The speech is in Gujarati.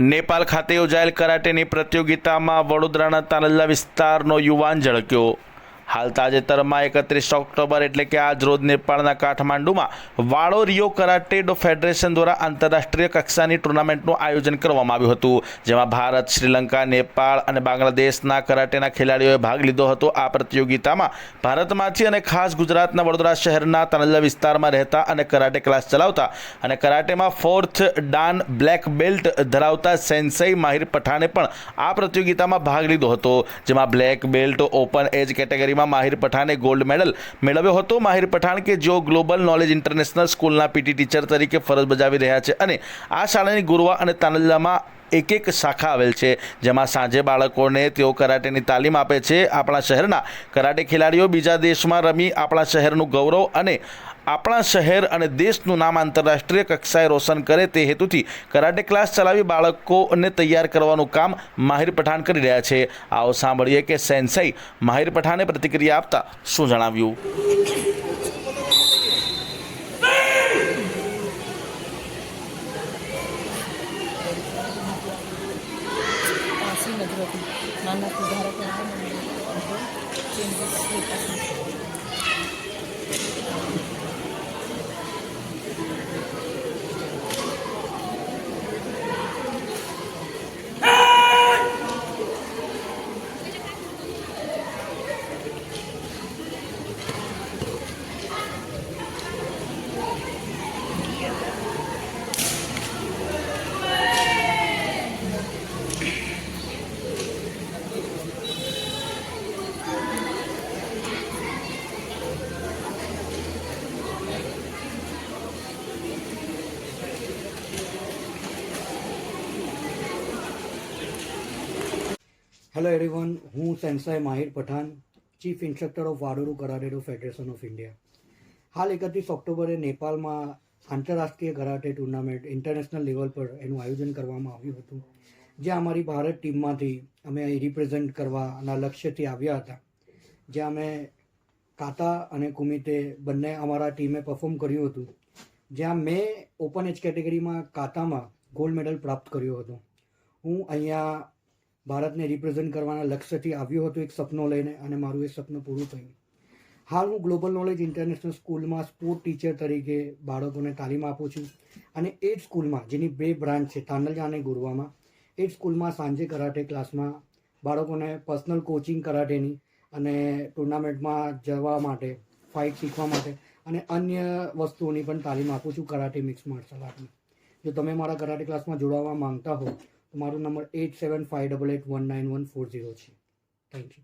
નેપાલ ખાતે યોજાયેલ કરાટેની પ્રતિયોગિતામાં વડોદરાના તાનલ્લા વિસ્તારનો યુવાન ઝળક્યો. હાલ તાજેતરમાં એકત્રીસ ઓક્ટોબર એટલે કે આજ રોજ નેપાળના કાઠમાંડુમાં વાળો રિયો કરાટેડો ફેડરેશન દ્વારા આંતરરાષ્ટ્રીય કક્ષાની ટુર્નામેન્ટનું આયોજન કરવામાં આવ્યું હતું, જેમાં ભારત, શ્રીલંકા, નેપાળ અને બાંગ્લાદેશના કરાટેના ખેલાડીઓએ ભાગ લીધો હતો. આ પ્રતિયોગિતામાં ભારતમાંથી અને ખાસ ગુજરાતના વડોદરા શહેરના તાનલ્લા વિસ્તારમાં રહેતા અને કરાટે ક્લાસ ચલાવતા અને કરાટેમાં ફોર્થ ડાન બ્લેક બેલ્ટ ધરાવતા સેન્સઈ માહિર પઠાણે પણ આ પ્રતિયોગિતામાં ભાગ લીધો હતો, જેમાં બ્લેક બેલ્ટ ઓપન એજ કેટેગરીમાં માહિર પઠાણે ગોલ્ડ મેડલ મેળવ્યો હતો. માહિર પઠાણ કે જેઓ ગ્લોબલ નોલેજ ઇન્ટરનેશનલ સ્કૂલના પીટી ટીચર તરીકે ફરજ બજાવી રહ્યા છે અને આ શાળાની ગુરવા અને તાનલ્લામાં એક એક શાખા આવેલ છે, જેમાં સાંજે બાળકોને તેઓ કરાટેની તાલીમ આપે છે. આપણા શહેરના કરાટે ખેલાડીઓ બીજા દેશમાં રમી આપણા શહેરનું ગૌરવ અને આપણા શહેર અને દેશનું નામ આંતરરાષ્ટ્રીય કક્ષાએ રોશન કરે તે હેતુથી કરાટે ક્લાસ ચલાવી બાળકોને તૈયાર કરવાનું કામ માહિર પઠાણ કરી રહ્યા છે. આવો સાંભળીએ કે સેન્સાઈ માહિર પઠાણે પ્રતિક્રિયા આપતા શું જણાવ્યું? অনেক রকম ধরা চেঞ্জেস હેલો એવરીવન હું sensei Mahir Pathan chief instructor of Wadoryu karatedo federation of India હાલ એકત્રીસ ઓક્ટોબરે નેપાળમાં આંતરરાષ્ટ્રીય કરાટે ટુર્નામેન્ટ ઇન્ટરનેશનલ લેવલ પર એનું આયોજન કરવામાં આવ્યું હતું, જ્યાં અમારી ભારત ટીમમાંથી અમે અહીં રિપ્રેઝેન્ટ કરવાના લક્ષ્યથી આવ્યા હતા, જ્યાં અમે કાતા અને કુમિતે બંને અમારા ટીમે પરફોર્મ કર્યું હતું, જ્યાં મેં ઓપન એજ કેટેગરીમાં કાતામાં ગોલ્ડ મેડલ પ્રાપ્ત કર્યો હતો. હું અહીંયા ભારતને રિપ્રેઝેન્ટ કરવાના લક્ષ્યથી આવ્યો હતો એક સપનો લઈને અને મારું એ સપનું પૂરું થયું. હાલ હું ગ્લોબલ નોલેજ ઇન્ટરનેશનલ સ્કૂલમાં સ્પોર્ટ ટીચર તરીકે બાળકોને તાલીમ આપું છું અને એ જ સ્કૂલમાં, જેની બે બ્રાન્ચ છે તાંડલજા અને ગુરવામાં, એ જ સ્કૂલમાં સાંજે કરાટે ક્લાસમાં બાળકોને પર્સનલ કોચિંગ કરાટેની અને ટુર્નામેન્ટમાં જવા માટે, ફાઇટ શીખવા માટે અને અન્ય વસ્તુઓની પણ તાલીમ આપું છું કરાટે મિક્સ માર્શલ આર્ટની જો તમે મારા કરાટે ક્લાસમાં જોડાવા માંગતા હો મારો number eight seven five double eight one nine one four zero છે. Thank you